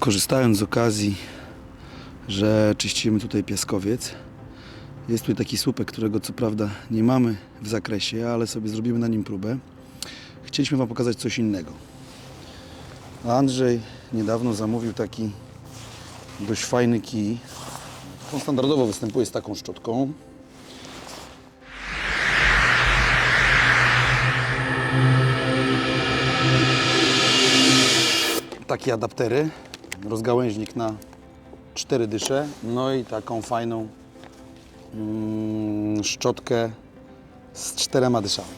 Korzystając z okazji, że czyścimy tutaj piaskowiec, jest tutaj taki słupek, którego co prawda nie mamy w zakresie, ale sobie zrobimy na nim próbę. Chcieliśmy Wam pokazać coś innego. Andrzej niedawno zamówił taki dość fajny kij. On standardowo występuje z taką szczotką. Takie adaptery, rozgałęźnik na cztery dysze, no i taką fajną mm, szczotkę z czterema dyszami.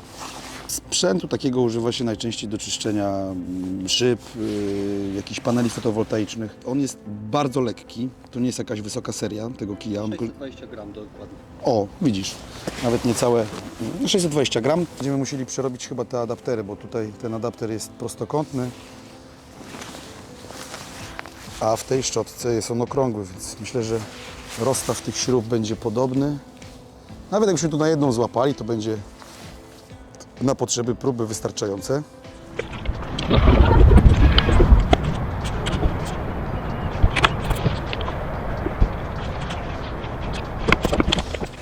Sprzętu takiego używa się najczęściej do czyszczenia mm, szyb, yy, jakichś paneli fotowoltaicznych. On jest bardzo lekki, to nie jest jakaś wysoka seria tego kija. On ko- 620 gram dokładnie. o, widzisz, nawet niecałe no 620 gram. Będziemy musieli przerobić chyba te adaptery, bo tutaj ten adapter jest prostokątny, a w tej szczotce jest on okrągły, więc myślę, że rozstaw tych śrub będzie podobny. Nawet jakbyśmy tu na jedną złapali, to będzie na potrzeby próby wystarczające.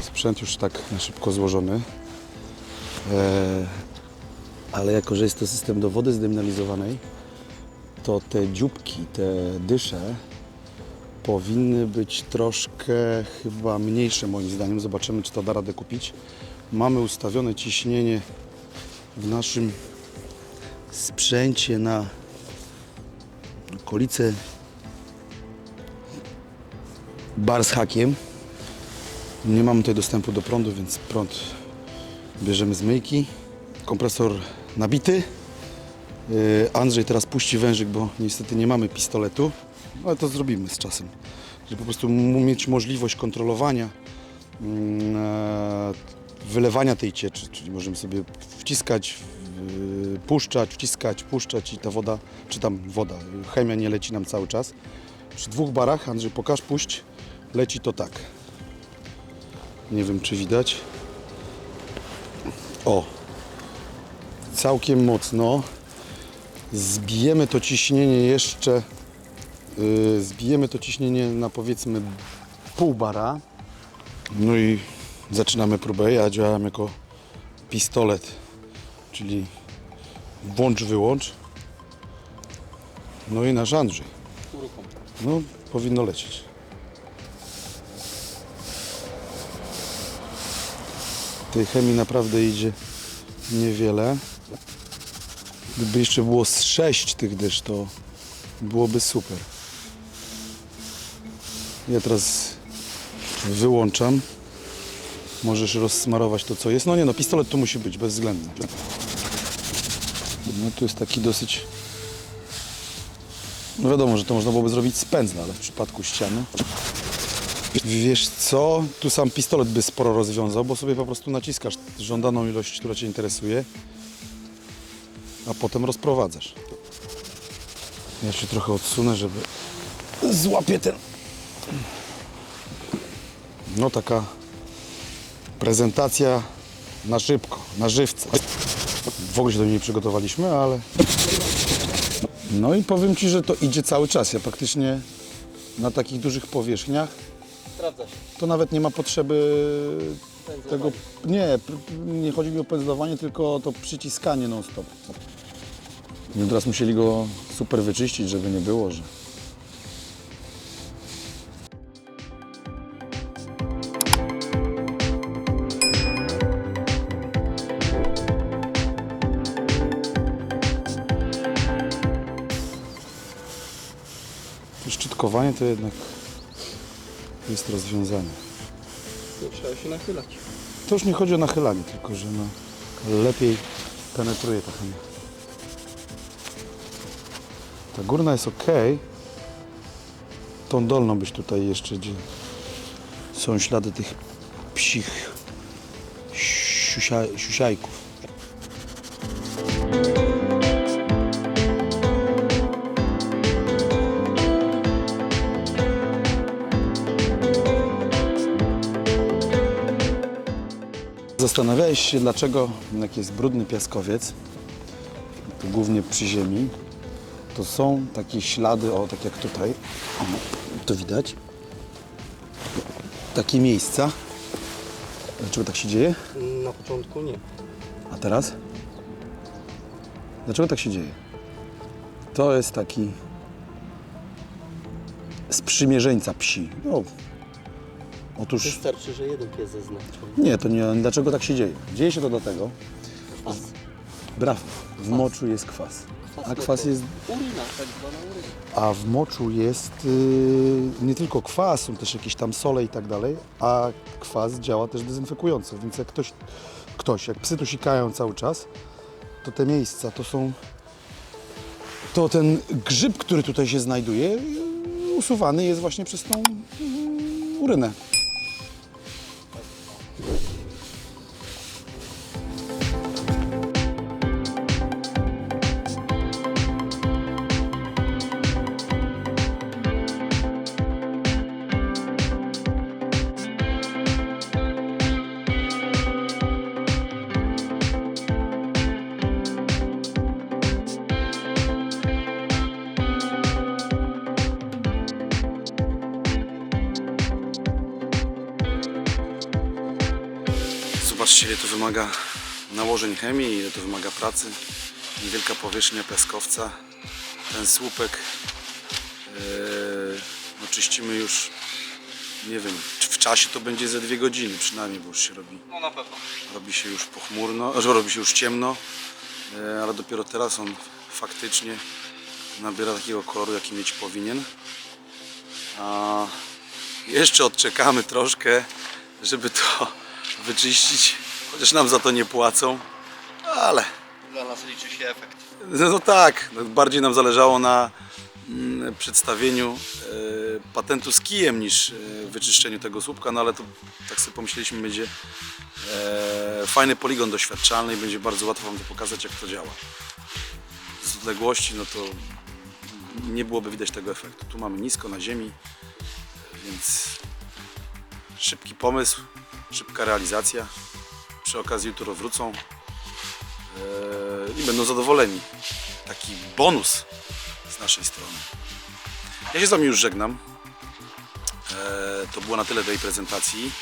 Sprzęt już tak na szybko złożony. E, ale jako, że jest to system do wody zdemnalizowanej, to te dzióbki, te dysze powinny być troszkę chyba mniejsze moim zdaniem. Zobaczymy, czy to da radę kupić. Mamy ustawione ciśnienie w naszym sprzęcie na okolice bar z hakiem. Nie mamy tutaj dostępu do prądu, więc prąd bierzemy z myjki. Kompresor nabity. Yy, Andrzej teraz puści wężyk, bo niestety nie mamy pistoletu, ale to zrobimy z czasem. Żeby po prostu mieć możliwość kontrolowania mm, e, wylewania tej cieczy, czyli możemy sobie wciskać, w- puszczać, wciskać, puszczać i ta woda, czy tam woda, chemia nie leci nam cały czas. Przy dwóch barach, Andrzej pokaż, puść, leci to tak. Nie wiem czy widać. O, całkiem mocno. Zbijemy to ciśnienie jeszcze, yy, zbijemy to ciśnienie na powiedzmy pół bara. No i zaczynamy próbę. Ja działam jako pistolet, czyli włącz, wyłącz. No i nasz Andrzej. No, powinno lecieć. Tej chemii naprawdę idzie niewiele. Gdyby jeszcze było z sześć tych dysz, to byłoby super. Ja teraz wyłączam. Możesz rozsmarować to, co jest. No nie no, pistolet tu musi być, bezwzględnie. No tu jest taki dosyć no wiadomo, że to można byłoby zrobić z pędzla, ale w przypadku ściany. Wiesz co? Tu sam pistolet by sporo rozwiązał, bo sobie po prostu naciskasz żądaną ilość, która Cię interesuje, a potem rozprowadzasz. Ja się trochę odsunę, żeby złapię ten. No taka prezentacja na szybko, na żywca. W ogóle się do niej nie przygotowaliśmy, ale no i powiem Ci, że to idzie cały czas. Ja praktycznie na takich dużych powierzchniach Sprawdza się. to nawet nie ma potrzeby tego. Nie, nie chodzi mi o pędzlowanie, tylko o to przyciskanie non-stop. Będziemy teraz musieli go super wyczyścić, żeby nie było, że. Szczytkowanie to jednak jest rozwiązanie. Nie trzeba się nachylać. To już nie chodzi o nachylanie, tylko że no, lepiej penetruje ta chemia. Ta górna jest ok. Tą dolną byś tutaj jeszcze, gdzie są ślady tych psich siusia, siusiajków. Zastanawiałeś się, dlaczego jak jest brudny piaskowiec, głównie przy ziemi, to są takie ślady, o tak jak tutaj, o, to widać. Takie miejsca. Dlaczego tak się dzieje? Na początku nie. A teraz? Dlaczego tak się dzieje? To jest taki sprzymierzeńca psi. No, otóż Wystarczy, że jeden pies zeznaczy. nie, to nie. Dlaczego tak się dzieje? Dzieje się to dlatego, Kwas. brawo, w moczu jest kwas. A kwas jest, Uryna, tak zwana a w moczu jest yy, nie tylko kwas, są też jakieś tam sole i tak dalej, a kwas działa też dezynfekująco, więc jak ktoś, ktoś, jak psy tu sikają cały czas, to te miejsca to są, to ten grzyb, który tutaj się znajduje, usuwany jest właśnie przez tą yy, urynę. Zobaczcie, ile to wymaga nałożeń chemii, ile to wymaga pracy. Niewielka powierzchnia piaskowca. Ten słupek yy, no czyścimy już, nie wiem, czy w czasie to będzie ze dwie godziny przynajmniej, bo już się robi, No na pewno. robi się już pochmurno, że robi się już ciemno, yy, ale dopiero teraz on faktycznie nabiera takiego koloru, jaki mieć powinien. A jeszcze odczekamy troszkę, żeby to wyczyścić, chociaż nam za to nie płacą, ale Dla nas liczy się efekt. no, no tak, no bardziej nam zależało na mm, przedstawieniu e, patentu z kijem niż e, wyczyszczeniu tego słupka, no ale to tak sobie pomyśleliśmy, będzie e, fajny poligon doświadczalny i będzie bardzo łatwo Wam to pokazać, jak to działa. Z odległości, no to nie byłoby widać tego efektu. Tu mamy nisko na ziemi, więc szybki pomysł, szybka realizacja. Przy okazji jutro wrócą Eee, i będą zadowoleni. Taki bonus z naszej strony. Ja się z Wami już żegnam. Eee, to było na tyle tej prezentacji.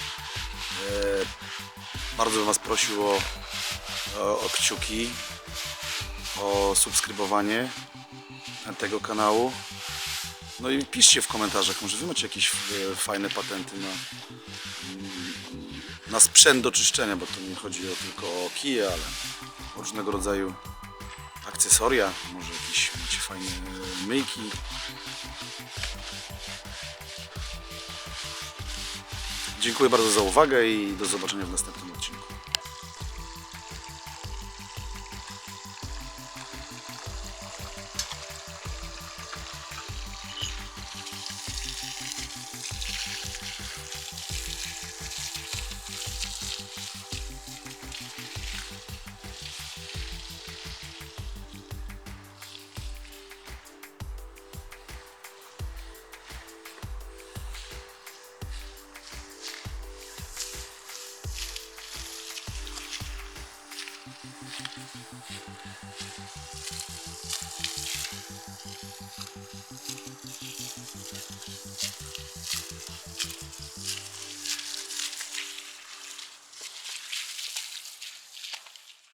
Eee, bardzo bym Was prosił o, o, o kciuki, o subskrybowanie tego kanału. No i piszcie w komentarzach, może Wy macie jakieś e, fajne patenty na, na sprzęt do czyszczenia, bo to nie chodzi tylko o kije, ale różnego rodzaju akcesoria, może jakieś macie fajne e, myjki. Dziękuję bardzo za uwagę i do zobaczenia w następnym odcinku.